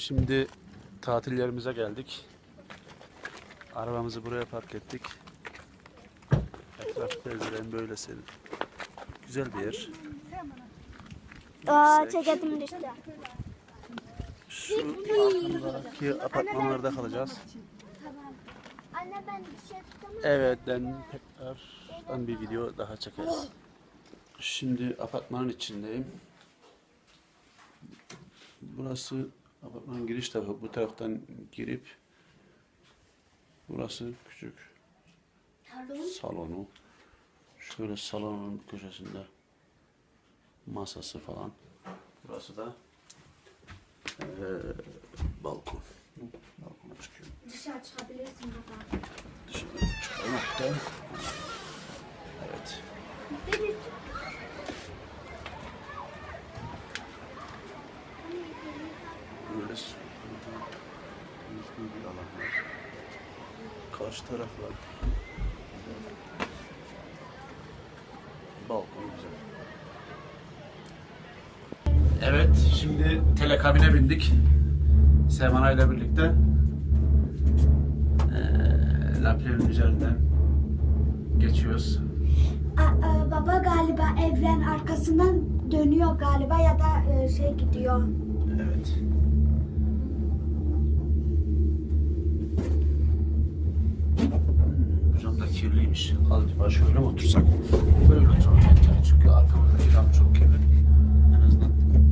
Şimdi tatil yerimize geldik. Arabamızı buraya park ettik. Etraf bezdiren böyle serin. Güzel bir yer. Aa ceketim düştü. Şu arkadaki apartmanlarda kalacağız. Anne ben bir şey tutamam. Evet ben tekrardan bir video daha çekeriz. Şimdi apartmanın içindeyim. Burası apartmanın giriş tarafı. Bu taraftan girip burası küçük salonu. Şöyle salonun köşesinde masası falan. Burası da eee, balkon. Balkona çıkıyorum. Dışarı çıkabilirsin baba. Dışarı çıkalım hatta. Evet. Böyle su- Yüzlü bir alan var. Karşı taraflar. Balkon güzel. Evet, şimdi telekabine bindik. Semana ile birlikte. Ee, Laplerin üzerinden geçiyoruz. Aa, e, baba galiba evren arkasından dönüyor galiba ya da e, şey gidiyor. Evet. Kirliymiş. Acaba şöyle otursak? Böyle oturalım. bence. Çünkü arkamızdaki cam çok kirli. En azından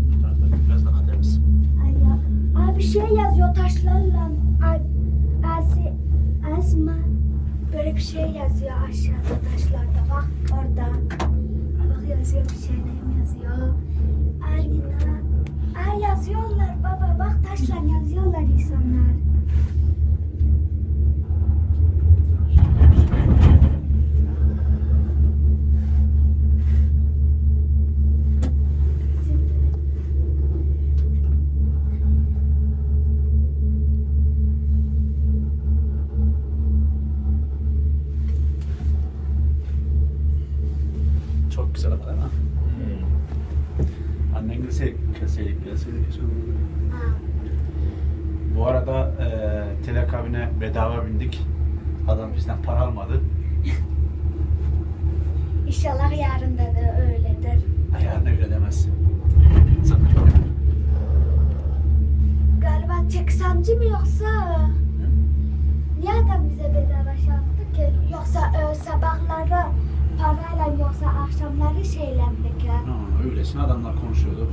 bu taraftaki biraz daha temiz. Ay ya. Aa, bir şey yazıyor taşlarla. Asma. Böyle bir şey yazıyor aşağıda taşlarda. Bak Annen gelseydik, gelseydik, gelseydik. Ha. Bu arada e, telekabine bedava bindik. Adam bizden para almadı. İnşallah yarın da, da öyledir. Ayağını öyle demez. Sanırım öyle. Galiba çeksamcı mı yoksa niye adam bize bedava şey yaptı ki? Yoksa e, sabahları parayla yoksa akşamları şeyle mi ki? Ha, öylesine adamlar konuşuyordu.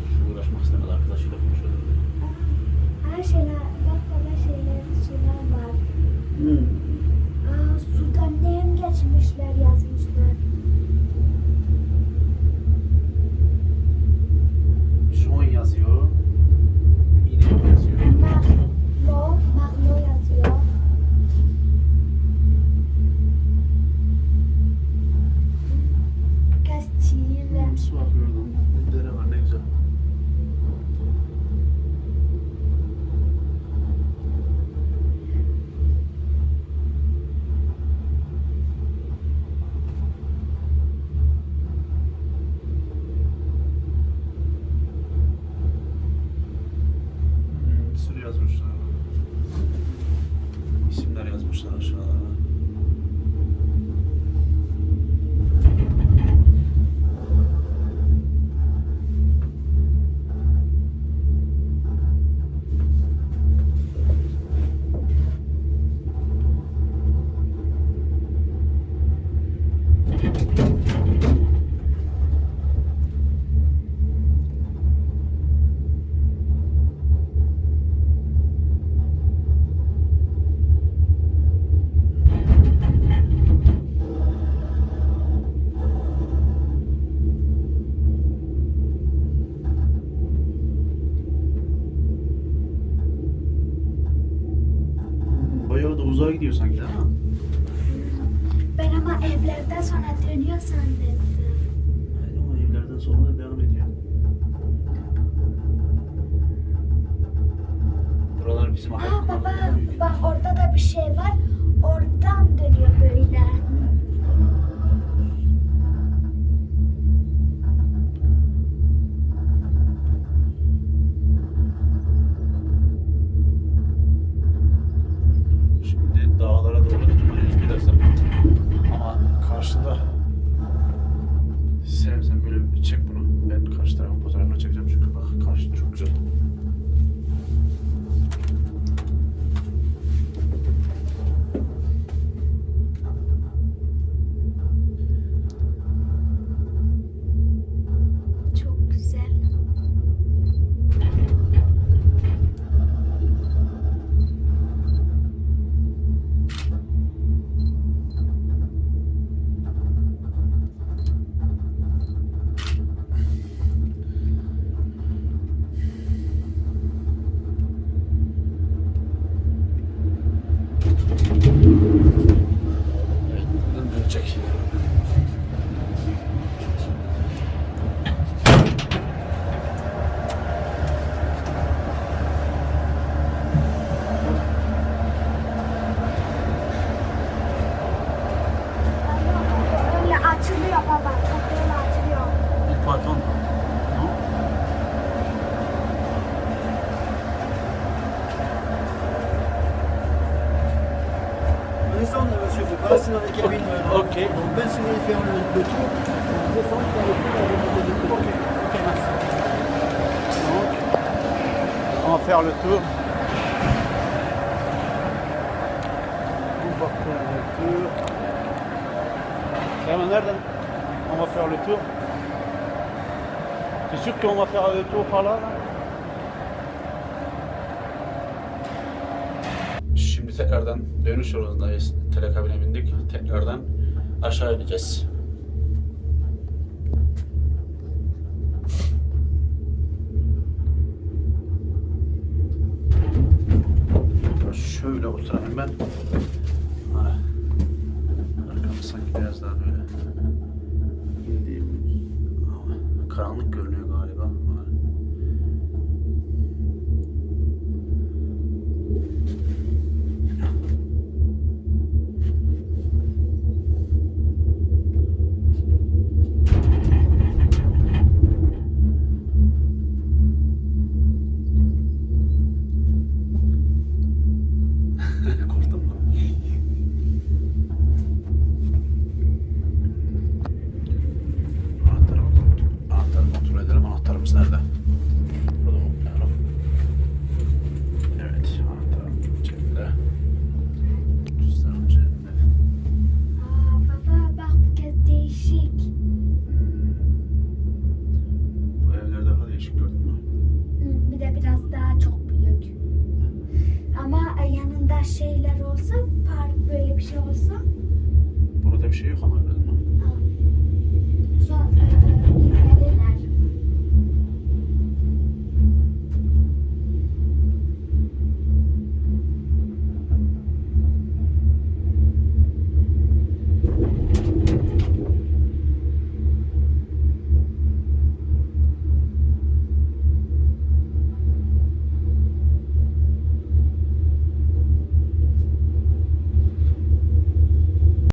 İsimler yazmışlar aşağılara. Ben ama evlerden sonra dönüyor sandım. Aynen o evlerden sonra da devam ediyor. Buralar bizim Aa baba bak orada da bir şey var. Oradan dönüyor böyle. Ok. Donc même si vous voulez faire le, le tour, on descend faire le tour remonter le tour. Ok, ok, merci. Donc, on va faire le tour. On va faire le tour. On va faire le tour. T'es sûr qu'on va faire le tour par là, là? Şimdi tekrardan dönüş yolundayız. Telekabine bindik. Tekrardan aşağı ineceğiz. Şöyle oturayım ben. Arkamı sanki biraz daha böyle karanlık görünüyor issue.